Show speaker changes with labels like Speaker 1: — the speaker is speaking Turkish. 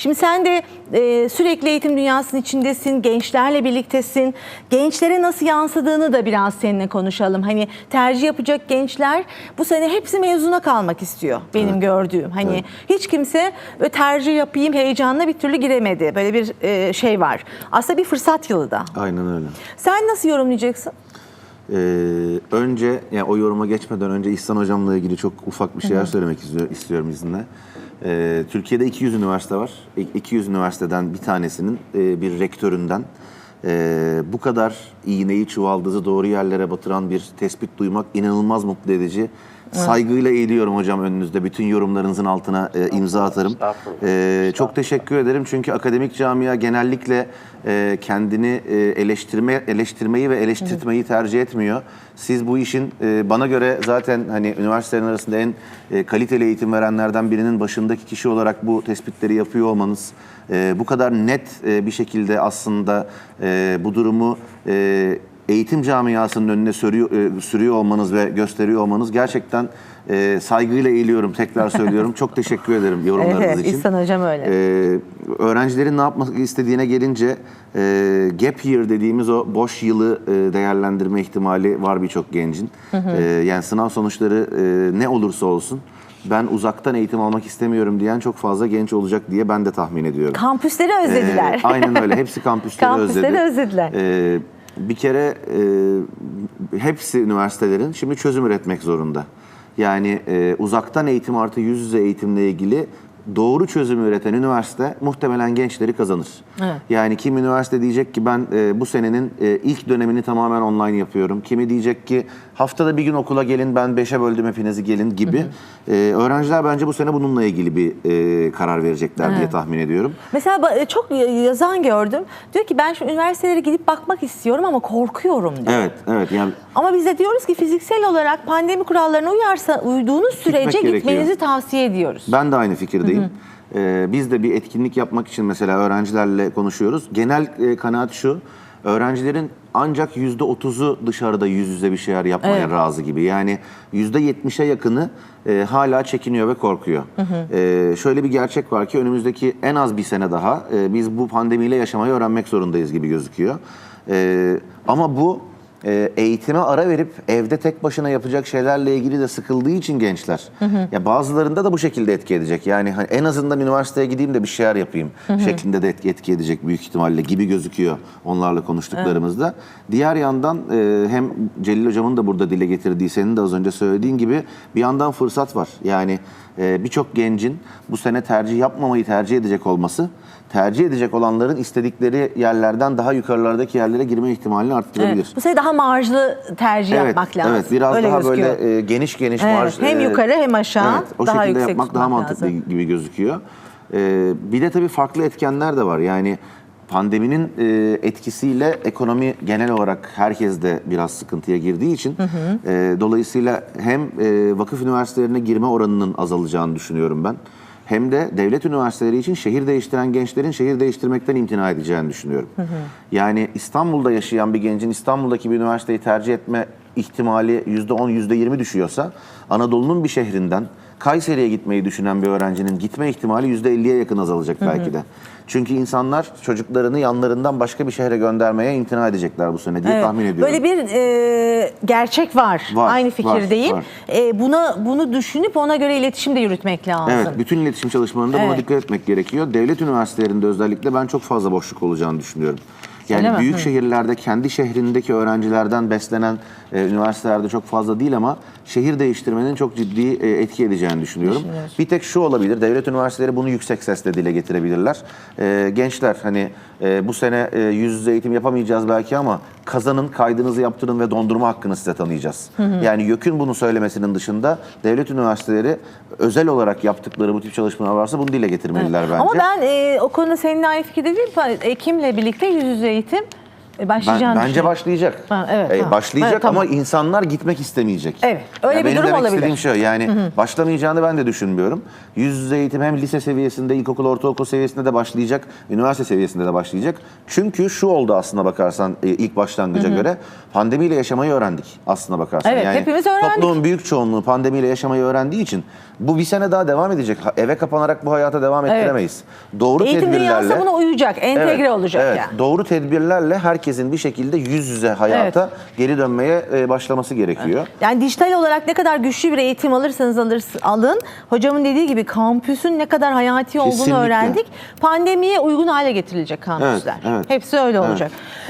Speaker 1: Şimdi sen de e, sürekli eğitim dünyasının içindesin, gençlerle birliktesin. Gençlere nasıl yansıdığını da biraz seninle konuşalım. Hani tercih yapacak gençler bu sene hepsi mezuna kalmak istiyor benim gördüğüm. Hani hiç kimse tercih yapayım heyecanla bir türlü giremedi. Böyle bir e, şey var. Aslında bir fırsat yılı da.
Speaker 2: Aynen öyle.
Speaker 1: Sen nasıl yorumlayacaksın?
Speaker 2: Ee, önce yani o yoruma geçmeden önce İhsan Hocam'la ilgili çok ufak bir şeyler söylemek istiyor- istiyorum izinle. Ee, Türkiye'de 200 üniversite var. İ- 200 üniversiteden bir tanesinin e, bir rektöründen e, bu kadar iğneyi çuvaldızı doğru yerlere batıran bir tespit duymak inanılmaz mutlu edici. Saygıyla eğiliyorum hocam önünüzde. Bütün yorumlarınızın altına e, imza atarım. E, çok teşekkür ederim çünkü akademik camia genellikle e, kendini e, eleştirme eleştirmeyi ve eleştirtmeyi tercih etmiyor. Siz bu işin e, bana göre zaten hani üniversitelerin arasında en e, kaliteli eğitim verenlerden birinin başındaki kişi olarak bu tespitleri yapıyor olmanız, e, bu kadar net e, bir şekilde aslında e, bu durumu e, eğitim camiasının önüne sürüyor, e, sürüyor olmanız ve gösteriyor olmanız gerçekten e, saygıyla eğiliyorum. Tekrar söylüyorum. Çok teşekkür ederim yorumlarınız
Speaker 1: Evet,
Speaker 2: için.
Speaker 1: İhsan Hocam öyle.
Speaker 2: Ee, öğrencilerin ne yapmak istediğine gelince e, gap year dediğimiz o boş yılı e, değerlendirme ihtimali var birçok gencin. E, yani sınav sonuçları e, ne olursa olsun ben uzaktan eğitim almak istemiyorum diyen çok fazla genç olacak diye ben de tahmin ediyorum.
Speaker 1: Kampüsleri özlediler.
Speaker 2: Ee, aynen öyle. Hepsi kampüsleri,
Speaker 1: Kampüsleri
Speaker 2: özledi.
Speaker 1: özlediler.
Speaker 2: Ee, bir kere e, hepsi üniversitelerin şimdi çözüm üretmek zorunda. Yani e, uzaktan eğitim artı yüz yüze eğitimle ilgili doğru çözümü üreten üniversite muhtemelen gençleri kazanır.
Speaker 1: Evet.
Speaker 2: Yani kim üniversite diyecek ki ben e, bu senenin e, ilk dönemini tamamen online yapıyorum. Kimi diyecek ki haftada bir gün okula gelin ben beşe böldüm hepinizi gelin gibi. E, öğrenciler bence bu sene bununla ilgili bir e, karar verecekler diye tahmin ediyorum.
Speaker 1: Mesela ba- çok yazan gördüm. Diyor ki ben şu üniversitelere gidip bakmak istiyorum ama korkuyorum diyor.
Speaker 2: Evet, evet. Yani
Speaker 1: Ama biz de diyoruz ki fiziksel olarak pandemi kurallarına uyarsa uyduğunuz sürece gitmenizi tavsiye ediyoruz.
Speaker 2: Ben de aynı fikirdeyim. Ee, biz de bir etkinlik yapmak için mesela öğrencilerle konuşuyoruz. Genel e, kanaat şu, öğrencilerin ancak yüzde otuzu dışarıda yüz yüze bir şeyler yapmaya
Speaker 1: Evet.
Speaker 2: razı gibi. Yani yüzde yetmişe yakını e, hala çekiniyor ve korkuyor. E, şöyle bir gerçek var ki önümüzdeki en az bir sene daha e, biz bu pandemiyle yaşamayı öğrenmek zorundayız gibi gözüküyor. E, ama bu e, eğitime ara verip evde tek başına yapacak şeylerle ilgili de sıkıldığı için gençler. Ya bazılarında da bu şekilde etki edecek. Yani hani en azından üniversiteye gideyim de bir şeyler yapayım şeklinde de etki, etki edecek büyük ihtimalle gibi gözüküyor onlarla konuştuklarımızda. Diğer yandan e, hem Celil hocamın da burada dile getirdiği senin de az önce söylediğin gibi bir yandan fırsat var. Yani e, birçok gencin bu sene tercih yapmamayı tercih edecek olması tercih edecek olanların istedikleri yerlerden daha yukarılardaki yerlere girme ihtimalini arttırabilir.
Speaker 1: Evet. Bu sefer daha marjlı tercih yapmak lazım.
Speaker 2: Evet, biraz
Speaker 1: Öyle
Speaker 2: daha
Speaker 1: gözüküyor.
Speaker 2: böyle e, geniş geniş
Speaker 1: Evet,
Speaker 2: marj.
Speaker 1: hem
Speaker 2: e,
Speaker 1: yukarı hem aşağı
Speaker 2: evet, o
Speaker 1: daha
Speaker 2: şekilde
Speaker 1: yüksek
Speaker 2: yapmak daha mantıklı
Speaker 1: lazım.
Speaker 2: gibi gözüküyor. E, bir de tabii farklı etkenler de var. Yani pandeminin e, etkisiyle ekonomi genel olarak herkes de biraz sıkıntıya girdiği için e, dolayısıyla hem e, vakıf üniversitelerine girme oranının azalacağını düşünüyorum ben. Hem de devlet üniversiteleri için şehir değiştiren gençlerin şehir değiştirmekten imtina edeceğini düşünüyorum. Yani İstanbul'da yaşayan bir gencin İstanbul'daki bir üniversiteyi tercih etme ihtimali %10, %20 düşüyorsa Anadolu'nun bir şehrinden Kayseri'ye gitmeyi düşünen bir öğrencinin gitme ihtimali %50'ye yakın azalacak belki de. Çünkü insanlar çocuklarını yanlarından başka bir şehre göndermeye imtina edecekler bu sene diye
Speaker 1: Evet,
Speaker 2: tahmin ediyorum.
Speaker 1: Böyle bir e, gerçek var.
Speaker 2: Var,
Speaker 1: Aynı fikirdeyim.
Speaker 2: var.
Speaker 1: E, buna bunu düşünüp ona göre iletişim de yürütmek lazım.
Speaker 2: Evet, bütün iletişim çalışmalarında buna
Speaker 1: Evet.
Speaker 2: dikkat etmek gerekiyor. Devlet üniversitelerinde özellikle ben çok fazla boşluk olacağını düşünüyorum. Yani
Speaker 1: Öyle mi?
Speaker 2: büyük
Speaker 1: Hı.
Speaker 2: şehirlerde kendi şehrindeki öğrencilerden beslenen e, üniversitelerde çok fazla değil ama şehir değiştirmenin çok ciddi e, etki edeceğini düşünüyorum. Bir tek şu olabilir, devlet üniversiteleri bunu yüksek sesle dile getirebilirler. E, gençler hani e, bu sene e, yüz yüze eğitim yapamayacağız belki ama kazanın, kaydınızı yaptırın ve dondurma hakkını size tanıyacağız. Yani YÖK'ün bunu söylemesinin dışında devlet üniversiteleri özel olarak yaptıkları bu tip çalışmalar varsa bunu dile getirmeliler bence.
Speaker 1: Ama ben e, o konuda seninle aynı fikirde değilim. Ekim'le birlikte yüz yüze eğitim E, başlayacağını
Speaker 2: bence
Speaker 1: düşünüyorum.
Speaker 2: başlayacak.
Speaker 1: Ha, evet,
Speaker 2: E,
Speaker 1: ha.
Speaker 2: başlayacak
Speaker 1: Evet, tamam.
Speaker 2: ama insanlar gitmek istemeyecek.
Speaker 1: Evet, öyle
Speaker 2: Ya
Speaker 1: bir
Speaker 2: benim
Speaker 1: durum
Speaker 2: demek
Speaker 1: olabilir.
Speaker 2: istediğim şey yani başlamayacağını ben de düşünmüyorum. Yüz yüze eğitim hem lise seviyesinde, ilkokul, ortaokul seviyesinde de başlayacak, üniversite seviyesinde de başlayacak. Çünkü şu oldu aslına bakarsan e, ilk başlangıca göre pandemiyle yaşamayı öğrendik aslına bakarsan.
Speaker 1: Evet, hepimiz öğrendik.
Speaker 2: Toplumun büyük çoğunluğu pandemiyle yaşamayı öğrendiği için bu bir sene daha devam edecek. Eve kapanarak bu hayata devam ettiremeyiz. Doğru
Speaker 1: Eğitim
Speaker 2: tedbirlerle
Speaker 1: dünyası buna uyacak, entegre
Speaker 2: Evet,
Speaker 1: olacak
Speaker 2: evet.
Speaker 1: yani.
Speaker 2: Doğru tedbirlerle herkesin bir şekilde yüz yüze hayata geri dönmeye e, başlaması gerekiyor.
Speaker 1: Yani dijital olarak ne kadar güçlü bir eğitim alırsanız alın. Hocamın dediği gibi kampüsün ne kadar hayati olduğunu
Speaker 2: Kesinlikle.
Speaker 1: öğrendik. Pandemiye uygun hale getirilecek kampüsler.
Speaker 2: Evet, evet.
Speaker 1: Hepsi öyle olacak.